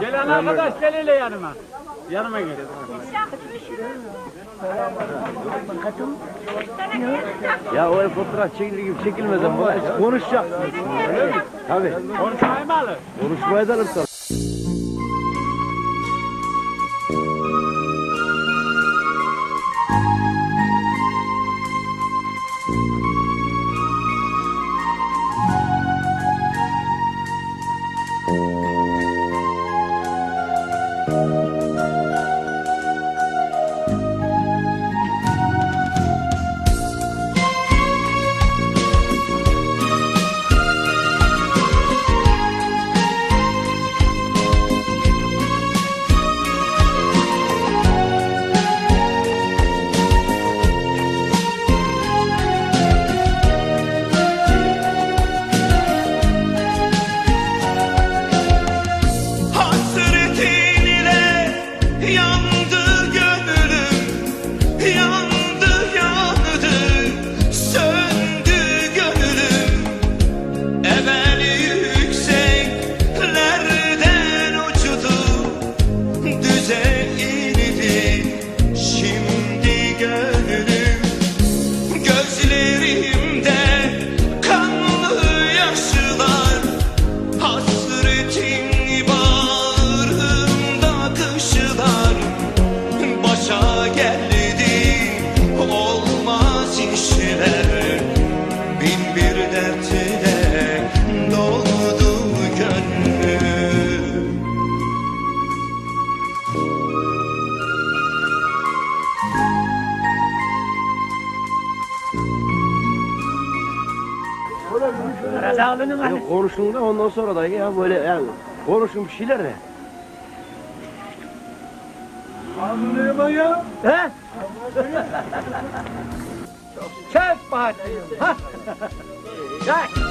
Gelen arkadaş gel hele yanıma. Yanıma gel. Ya o fotoğraf çekilir gibi çekilmez ama konuşacaksın. Tabii. Konuşmayı mı alır? Konuşmaya da alırsan. Yok, konuşun da ondan sonra da ya böyle yani konuşun bir şeyler de. He? Çek Bahattin. Ha? Çek.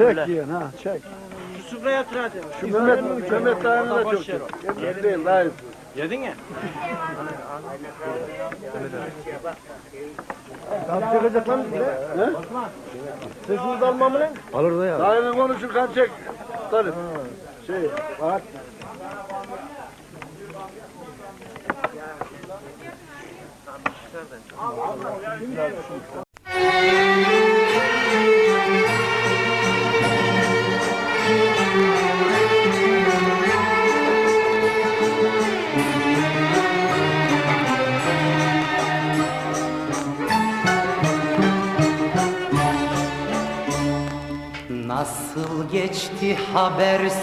Çek yiyin ha çek. Şu sufraya otur hadi. Şu Mehmet, Mehmet dayını da çok çek. Mehmet değil dayı. Yedin ya. Kan çekecek lan bize. He? Sesiniz almam lan. Alır da ya. Dayının konuşun kan çek. Tabii. Şey, bak. Nasıl habersiz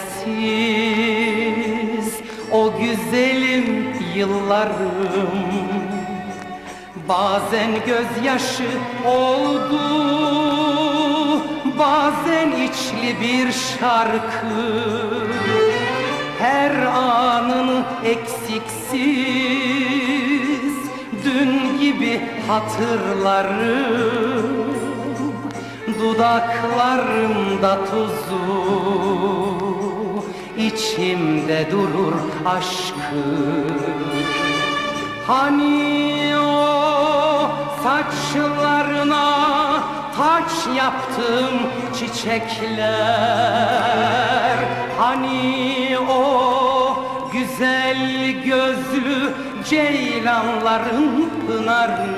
o güzelim yıllarım. Bazen gözyaşı oldu Bazen içli bir şarkı. Her anını eksiksiz Dün gibi hatırlarım Dudaklarımda tuzu içimde durur aşkı. Hani o saçlarına taç yaptım çiçekler? Hani o güzel gözlü ceylanların pınarı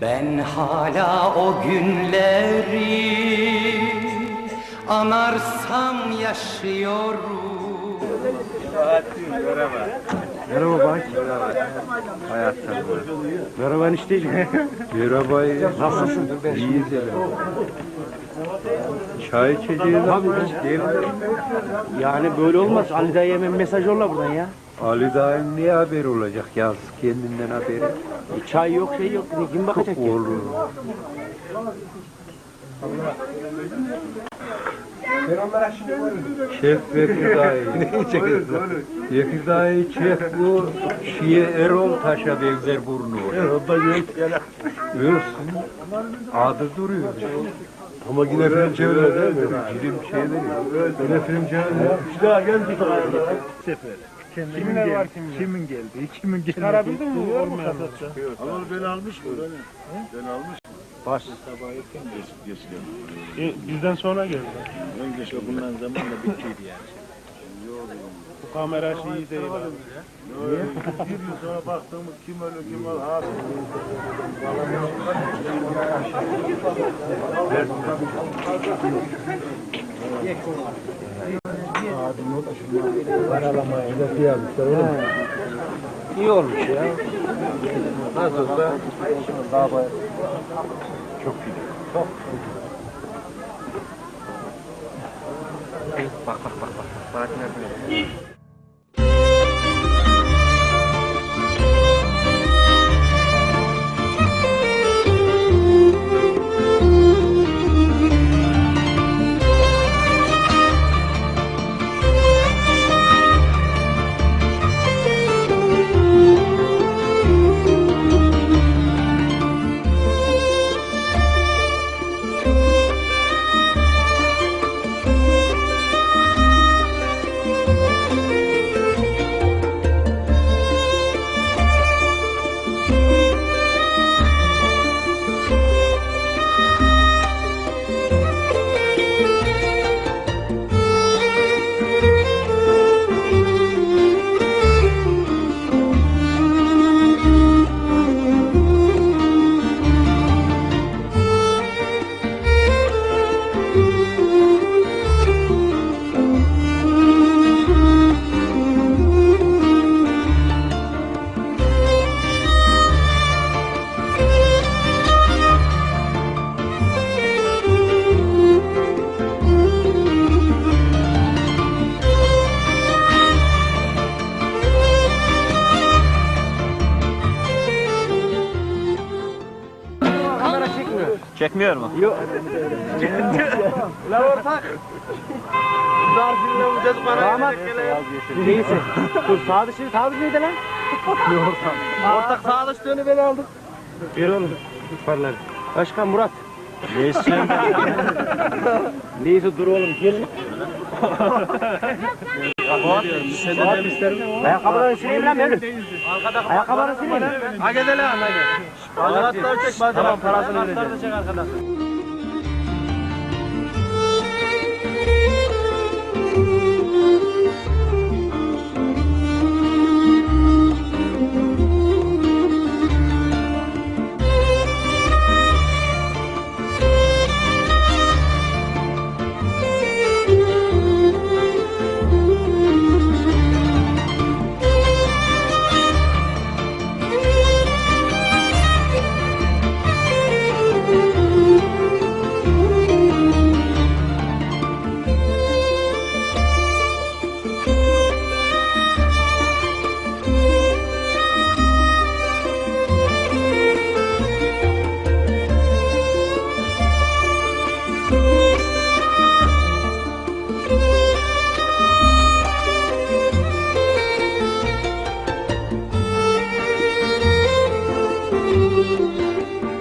Ben hala o günleri anarsam yaşıyorum. Merhaba bak. Hayatta. Merhaba enişteciğim. Merhaba. Nasılsın? İyiyiz. Çay içeceğiz abi. Gel. Yani böyle olmaz. Ali dayı hemen mesaj yolla buradan ya. Ali dayım niye haber olacak ya? Kendinden haberi. E, çay yok şey yok. Kim bakacak ya? Olur. Şef Bekir dayı. Bekir dayı şef bu şiye Erol Taş'a benzer burnu. Erol da Ölsün. Adı duruyor. Ama yine film çeviriyor değil mi? Film çeviriyor. Yine film çeviriyor. İşte gel bir sefer. Kiminler var kimin? Kimin geldi? Kimin geldi? Çıkarabildin mi? Olmayan. Ama ben almış mı? Ben almış. Baş. Sabah erken geç, geçiyor. E, bizden sonra geldi. Ön geçe bundan zamanla bittiydi yani. Bu kamera şeyi değil. Niye? Bir yıl sonra baktığımız kim ölü kim var ha. İyi olmuş ya. Nasıl olsa daha çok iyi. Çok Bak bak bak bak. Saat nerede? Çekmiyor mu? Damat. Neyse. Dur sağ dışı sağ dışı neydi lan? Ortak sağlaştığını ben aldım. Ver oğlum. Parlar. Başkan Murat. Neyse. Neyse dur oğlum gel. Ayakkabılarını sileyim lan Mevlüt. Ayakkabılarını sileyim. Hadi edelim hadi. Anahtar çek. Tamam parasını vereceğim. Anahtar da çek arkadan. Música